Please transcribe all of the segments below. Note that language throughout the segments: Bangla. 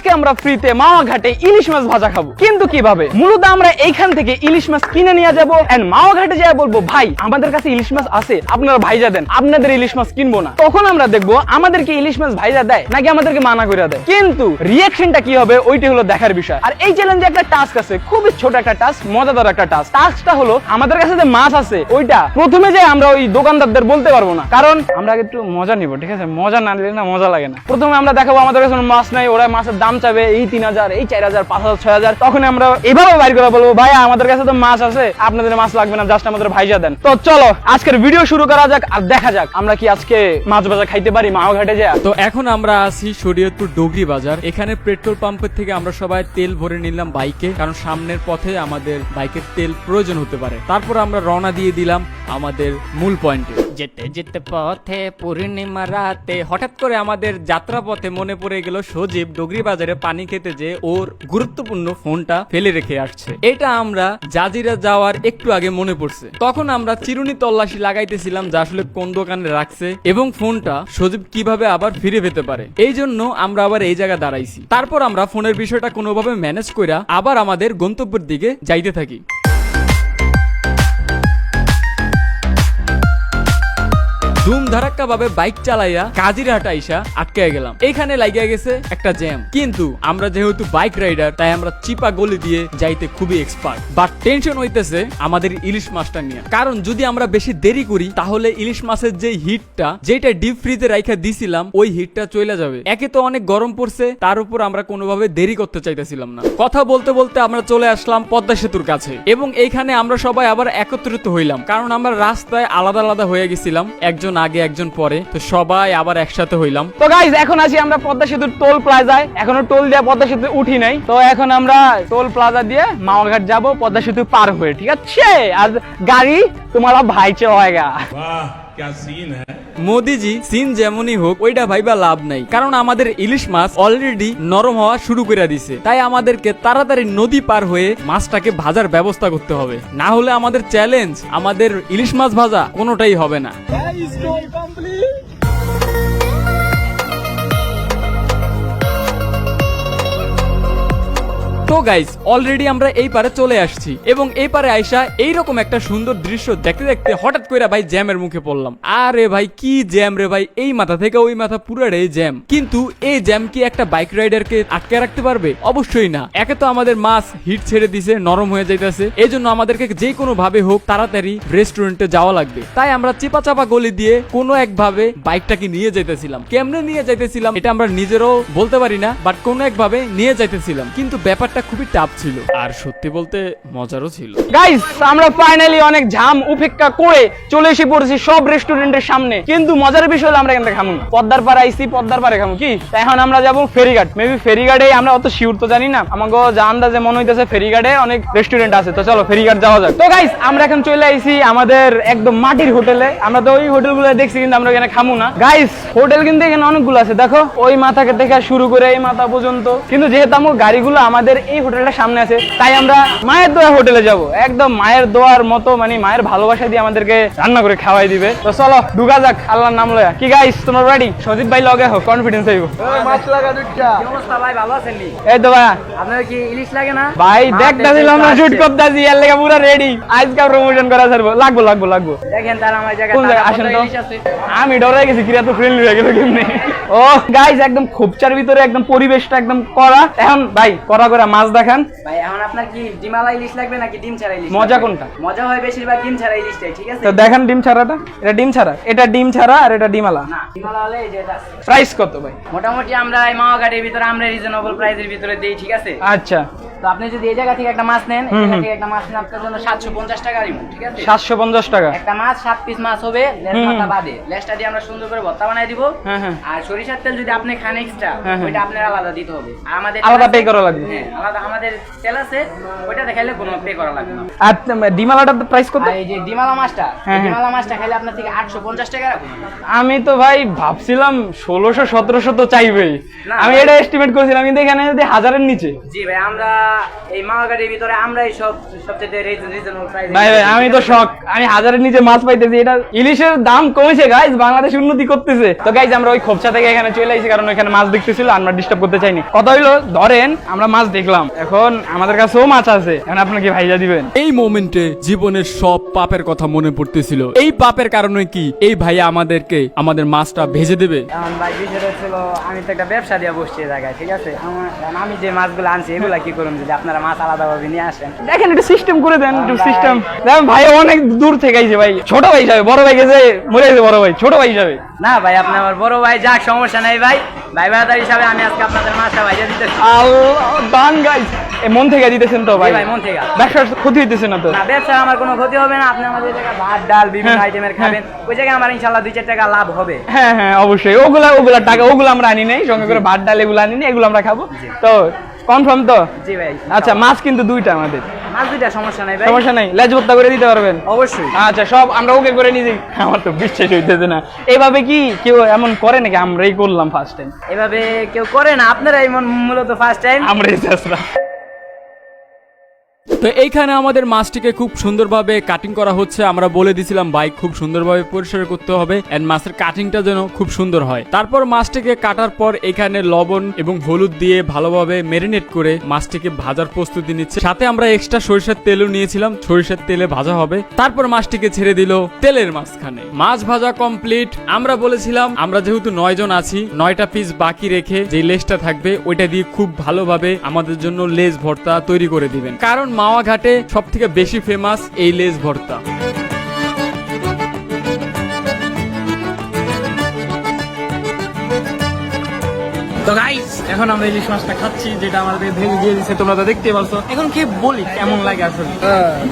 আজকে আমরা ফ্রিতে মাওয়া ঘাটে ইলিশ মাছ ভাজা খাব। কিন্তু কীভাবে? মূলত আমরা এইখান থেকে ইলিশ মাছ কিনে নিয়ে যাব মাওয়া ঘাটে যাই বলব, ভাই, আমাদের কাছে ইলিশ মাছ আছে, আপনারা ভাইজা দেন আপনাদের ইলিশ মাছ কিনবো না। তখন আমরা দেখব, আমাদেরকে ইলিশ মাছ ভাইজা দেয় নাকি আমাদেরকে মানা করে দেয়? কিন্তু রিয়াকশনটা কি হবে ওইটা হলো দেখার বিষয়। আর এই চ্যালেঞ্জে একটা টাস্ক আছে, খুবই ছোট একটা টাস্ক মজাদার একটা টাস্ক টাস্কটা হলো, আমাদের কাছে যে মাছ আছে, ওইটা প্রথমে যে আমরা ওই দোকানদারদের বলতে পারব না। কারণ আমরা একটু মজা নিব, ঠিক আছে? মজা না নিলে না মজা লাগে না। প্রথমে আমরা দেখাবো, আমাদের কাছে মাছ নাই, ওরা মাছের দাম চাবে এই তিন হাজার, এই চার হাজার, পাঁচ হাজার, ছয় হাজার, তখন আমরা এভাবে বাইর করে বলব, ভাই, আমাদের কাছে তো মাছ আছে, আপনাদের মাছ লাগবে না জাস্ট আমাদের ভাইজা দেন। তো চলো, আজকের ভিডিও শুরু করা যাক আর দেখা যাক আমরা কি আজকে মাছ বাজার খাইতে পারি মাও ঘাটে যা তো এখন আমরা আছি শরীয়তপুর ডোগরি বাজার। এখানে পেট্রোল পাম্পের থেকে আমরা সবাই তেল ভরে নিলাম বাইকে, কারণ সামনের পথে আমাদের বাইকের তেল প্রয়োজন হতে পারে। তারপর আমরা রওনা দিয়ে দিলাম আমাদের মূল পয়েন্টে যেতে যেতে পথে পূর্ণিমা রাতে হঠাৎ করে আমাদের যাত্রা পথে মনে পড়ে গেল সজীব ডোগরি বাজারে পানি খেতে যে ওর গুরুত্বপূর্ণ ফোনটা ফেলে রেখে আসছে। এটা আমরা জাজিরা যাওয়ার একটু আগে মনে পড়ছে। তখন আমরা চিরুনি তল্লাশি লাগাইতেছিলাম যে আসলে কোন দোকানে রাখছে এবং ফোনটা সজীব কীভাবে আবার ফিরে পেতে পারে। এই জন্য আমরা আবার এই জায়গা দাঁড়াইছি। তারপর আমরা ফোনের বিষয়টা কোনোভাবে ম্যানেজ কইরা আবার আমাদের গন্তব্যের দিকে যাইতে থাকি। ধুম ধারাক্কা ভাবে বাইক চালাইয়া কাজিরহাট আইসা আটকে গেলাম। এইখানে লাগিয়া গেছে একটা জ্যাম। কিন্তু আমরা যেহেতু বাইক রাইডার, তাই আমরা চিপা গলি দিয়ে যাইতে খুবই এক্সপার্ট বাট টেনশন হইতেছে আমাদের ইলিশ মাছটা নিয়ে। কারণ যদি আমরা বেশি দেরি করি, তাহলে ইলিশ মাছের যে হিটটা যেটা ডিপ ফ্রিজে রাইখা দিছিলাম, ওই হিটটা চলে যাবে। একে তো অনেক গরম পড়ছে, তার উপর আমরা কোনোভাবে দেরি করতে চাইতেছিলাম না। কথা বলতে বলতে আমরা চলে আসলাম পদ্মা সেতুর কাছে। এবং এইখানে আমরা সবাই আবার একত্রিত হইলাম। কারণ আমরা রাস্তায় আলাদা আলাদা হয়ে গেছিলাম। একজন একজন আগে একজন পরে তো সবাই আবার একসাথে হইলাম। তো গাইজ এখন আসি আমরা পদ্মা সেতুর টোল প্লাজায় এখনও টোল দিয়ে পদ্মা সেতু উঠি নাই। তো এখন আমরা টোল প্লাজা দিয়ে মাওয়াঘাট যাব পদ্মা সেতু পার হয়ে ঠিক আছে? আর গাড়ি তোমার ভাইচে হয়গা মোদিজি সিন যেমনই হোক ওইটা ভাইবা লাভ নাই। কারণ আমাদের ইলিশ মাছ অলরেডি নরম হওয়া শুরু করে দিছে। তাই আমাদেরকে তাড়াতাড়ি নদী পার হয়ে মাছটাকে ভাজার ব্যবস্থা করতে হবে। না হলে আমাদের চ্যালেঞ্জ আমাদের ইলিশ মাছ ভাজা কোনোটাই হবে না। তো গাইস অলরেডি আমরা এই পারে চলে আসছি এবং এই পারে এইরকম একটা সুন্দর দৃশ্য দেখতে দেখতে হঠাৎ করে ভাই জ্যামের মুখে পড়লাম। আরে ভাই, কি জ্যাম রে ভাই? এই মাথা থেকে ওই মাথা জ্যাম কিন্তু এই জ্যাম কি একটা বাইক আটকে রাখতে পারবে? অবশ্যই না। একে তো আমাদের হিট ছেড়ে দিছে, নরম হয়ে যাইতেছে। এই জন্য আমাদেরকে যে কোনো ভাবে হোক তাড়াতাড়ি রেস্টুরেন্টে যাওয়া লাগবে। তাই আমরা চেপা চাপা গলি দিয়ে কোনো এক ভাবে বাইকটাকে নিয়ে যাইতেছিলাম। কেমনে নিয়ে যাইতেছিলাম এটা আমরা নিজেরও বলতে পারি না বাট কোনো এক ভাবে নিয়ে যাইতেছিলাম। কিন্তু ব্যাপারটা খুবই টাফ ছিল। আর সত্যি বলতে মজারও ছিল। গাইস আমরা ফাইনালি অনেক ঝাম উপেক্ষা করে চলে এসে পড়েছি সব রেস্টুরেন্টের সামনে। কিন্তু মজার বিষয় হলো আমরা এখান খামু না। পদ্মার পাড়ে আইসি পদ্মার পাড়ে খামু। কি? তা এখন আমরা যাব ফেরিঘাট। মেবি ফেরিঘাটে আমরা অত শিওর তো জানি না। আমাকে যা আন্দাজে মনে হইতেছে ফেরিঘাটে অনেক রেস্টুরেন্ট আছে। তো চলো ফেরিঘাট যাওয়া যাক। তো গাইস আমরা এখন চলে আইছি আমাদের একদম মাটির হোটেলে। আমরা তো ওই হোটেলগুলো দেখছি কিন্তু আমরা এখানে খামু না। গাইস হোটেল কিন্তু এখানে অনেকগুলো আছে। দেখো ওই মাথাকে থেকে শুরু করে এই মাথা পর্যন্ত। কিন্তু যেহেতু আমার গাড়িগুলো আমাদের এই হোটেলটা সামনে আছে। তাই আমরা মায়ের দোয়া হোটেলে যাব। একদম মায়ের দোয়ার মতো মানে মায়ের ভালোবাসা দিয়ে আমাদেরকে রান্না করে খাওয়াই দিবে। তো চলো ঢুকা যাক আল্লাহর নাম লয়া। কি গাইস তোমরা রেডি সজিত ভাই লগে হোক কনফিডেন্স হইব। অবস্থা ভাই ভালো আছেন নি? এই তো ভাই আপনার কি ইলিশ লাগে না? ভাই দেখতেছিলাম না শুট করতেছি এর লেগে পুরো রেডি আজকে প্রমোশন করা ছাড়বো। লাগবো লাগবো লাগবো। দেখেন তার আমার জায়গায় আসেন তো। আমি ডরে গেছি কিরা তো ফ্রেন্ডলি হয়ে গেল কেমনে? ও গাইস একদম খোপচার ভিতরে একদম পরিবেশটা একদম করা এখন ভাই করা করে মাছ দেখান। ভাই এখন আপনার কি ডিমালা ইলিশ লাগবে নাকি ডিম ছাড়া ইলিশ মজা কোনটা? মজা হয় বেশিরভাগ ডিম ছাড়া ইলিশটাই ঠিক আছে? তো দেখেন ডিম ছাড়াটা। এটা ডিম ছাড়া? এটা ডিম ছাড়া আর এটা ডিমালা না ডিমালা হলে এটা প্রাইস কত ভাই? মোটামুটি আমরা এই মাওয়া ঘাটের ভিতরে আমরা রিজনেবল প্রাইসের ভিতরে দেই ঠিক আছে? আচ্ছা। তো আপনি যদি এই জায়গা থেকে একটা মাছ নেন এই জায়গা থেকে একটা মাছ নেন আপনার জন্য সাতশো পঞ্চাশ টাকা দিব ঠিক আছে? সাতশো পঞ্চাশ টাকা। একটা মাছ সাত পিস মাছ হবে হুম। বাদে। লেজটা দিয়ে আমরা সুন্দর করে ভর্তা বানাই দিব। হ্যাঁ, হ্যাঁ। আর সরিষার তেল যদি আপনি খান এক্সট্রা হ্যাঁ, হ্যাঁ। ওইটা আপনার আলাদা দিতে হবে। আর আমাদের আলাদা আছে- করা লাগবে। হ্যাঁ আলাদা আমাদের তেল আছে ওইটা দেখাইলে কোনো পে করা লাগবে না। আর ডিমালাটার প্রাইস কত? এই যে ডিমালা মাছটা হ্যাঁ। ডিমালা মাছটা খাইলে আপনার থেকে আটশো পঞ্চাশ টাকা রাখুন। আমি তো ভাই ভাবছিলাম ষোলোশো সতেরোশো তো চাইবেই। আমি এটা এস্টিমেট করেছিলাম কিন্তু এখানে যদি হাজারের নিচে। জি ভাই আমরা এই মাওয়াঘাটের ভিতরে আমরাই সব সবচেয়ে রিজনেবল প্রাইস ভাই ভাই আমি তো শখ আমি হাজারের নিচে মাছ পাইতেছি। এটা ইলিশের দাম কমেছে গাইজ বাংলাদেশ উন্নতি করতেছে। তো গাইজ আমরা ওই খোপচা থেকে এখানে চলে আসি কারণ ওইখানে মাছ দেখতেছিল আমরা ডিস্টার্ব করতে চাইনি। কথা হইল ধরেন আমরা মাছ দেখলাম। এখন আমাদের কাছেও মাছ আছে। এখন আপনাকে ভাইজা দিবেন। এই মোমেন্টে জীবনের সব পাপের কথা মনে পড়তেছিল। এই পাপের কারণে কি এই ভাইয়া আমাদেরকে আমাদের মাছটা ভেজে দেবে? এখন ভাই বিষয়টা ছিল আমি তো একটা ব্যবসা দিয়ে বসছি এই জায়গায় ঠিক আছে? আমার আমি যে মাছগুলো আনছি এগুলা কি করুন যদি আপনারা মাছ আলাদাভাবে নিয়ে আসেন? দেখেন একটু সিস্টেম করে দেন একটু সিস্টেম দেখেন ভাই অনেক দূর থেকে আইছে ভাই। ছোট ভাই যাবে বড় ভাই গেছে মরে গেছে বড় ভাই ছোট ভাই যাবে না ভাই আপনি আমার বড় ভাই যাক সমস্যা নাই ভাই। ভাই ভাইদার হিসাবে আমি আজকে আপনাদের মাছটা ভাইজা দিতেছি। দান গাইজ এ মন থেকে দিতেছেন তো ভাই? ভাই, মন থেকে। ব্যবসার ক্ষতি হইতেছে না তো? না ব্যবসা আমার কোনো ক্ষতি হবে না। আপনি আমাদের জায়গায় ভাত ডাল বিভিন্ন হ্যাঁ, আইটেমের হ্যাঁ। খাবেন। ওই জায়গায় আমার ইনশাল্লাহ দুই চার টাকা লাভ হবে। হ্যাঁ হ্যাঁ অবশ্যই। ওগুলা ওগুলা টাকা ওগুলো আমরা আনি নাই। সঙ্গে করে ভাত ডাল এগুলো আনি নাই এগুলো আমরা খাব। তো কনফার্ম তো? জি ভাই আচ্ছা মাছ কিন্তু দুইটা আমাদের। সমস্যা নাই ভাই। সমস্যা নাই লেজ ভর্তা করে দিতে পারবেন। অবশ্যই। আচ্ছা সব আমরা ওকে করে আমার তো বিশ্বাস হইতেছে না। এভাবে কি কেউ এমন করে নাকি? আমরাই করলাম ফার্স্ট টাইম এভাবে কেউ করে না আপনারাই মন- মূলত ফার্স্ট টাইম আমরাই তো এইখানে আমাদের মাছটিকে খুব সুন্দরভাবে কাটিং করা হচ্ছে। আমরা বলে দিছিলাম বাইক খুব সুন্দরভাবে পরিষ্কার করতে হবে এন্ড মাছের কাটিংটা যেন খুব সুন্দর হয়। তারপর মাছটিকে কাটার পর এখানে লবণ এবং হলুদ দিয়ে ভালোভাবে মেরিনেট করে মাছটিকে ভাজার প্রস্তুতি নিচ্ছে। সাথে আমরা এক্সট্রা সরিষার তেলও নিয়েছিলাম, সরিষার তেলে ভাজা হবে। তারপর মাছটিকে ছেড়ে দিল তেলের মাঝখানে। মাছ ভাজা কমপ্লিট আমরা বলেছিলাম, আমরা যেহেতু নয় জন আছি, নয়টা পিস বাকি রেখে যে লেজটা থাকবে, ওইটা দিয়ে খুব ভালোভাবে আমাদের জন্য লেজ ভর্তা তৈরি করে দিবেন। কারণ মাওয়া ঘাটে সব থেকে বেশি ফেমাস এই লেজ ভর্তা। তো গাইস এখন আমরা ইলিশ মাছটা খাচ্ছি যেটা আমাদের ভেঙে দিয়ে দিচ্ছে তোমরা তো দেখতে পারছ। এখন কি বলি কেমন লাগে আসলে?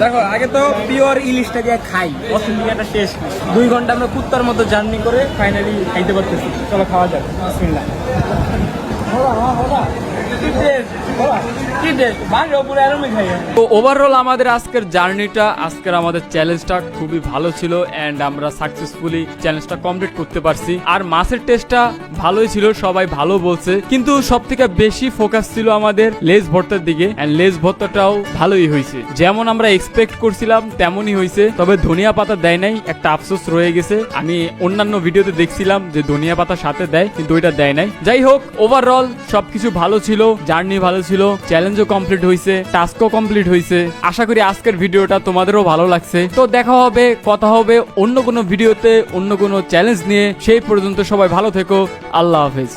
দেখো আগে তো পিওর ইলিশটা দিয়ে খাই। অস্ট্রেলিয়া একটা টেস্ট দুই ঘণ্টা আমরা কুত্তার মতো জার্নি করে ফাইনালি খাইতে পারতেছি। চলো খাওয়া যাক। বিসমিল্লাহ। তো ওভারঅল আমাদের আজকের জার্নিটা, আজকের আমাদের চ্যালেঞ্জটা খুবই ভালো ছিল এন্ড আমরা সাকসেসফুলি চ্যালেঞ্জটা কমপ্লিট করতে পারছি। আর মাছের টেস্টটা ভালোই ছিল, সবাই ভালো বলছে। কিন্তু সব থেকে বেশি ফোকাস ছিল আমাদের লেজ ভর্তার দিকে এন্ড লেজ ভর্তাটাও ভালোই হয়েছে। যেমন আমরা এক্সপেক্ট করছিলাম তেমনই হয়েছে, তবে ধনিয়া পাতা দেয় নাই, একটা আফসোস রয়ে গেছে। আমি অন্যান্য ভিডিওতে দেখছিলাম যে ধনিয়া পাতা সাথে দেয়, কিন্তু ওইটা দেয় নাই। যাই হোক ওভারঅল সবকিছু ভালো ছিল জার্নি ভালো ছিল চ্যালেঞ্জও কমপ্লিট হয়েছে টাস্কও কমপ্লিট হয়েছে আশা করি আজকের ভিডিওটা তোমাদেরও ভালো লাগছে। তো দেখা হবে, কথা হবে অন্য কোনো ভিডিওতে, অন্য কোনো চ্যালেঞ্জ নিয়ে। সেই পর্যন্ত সবাই ভালো থেকো, আল্লাহ হাফেজ।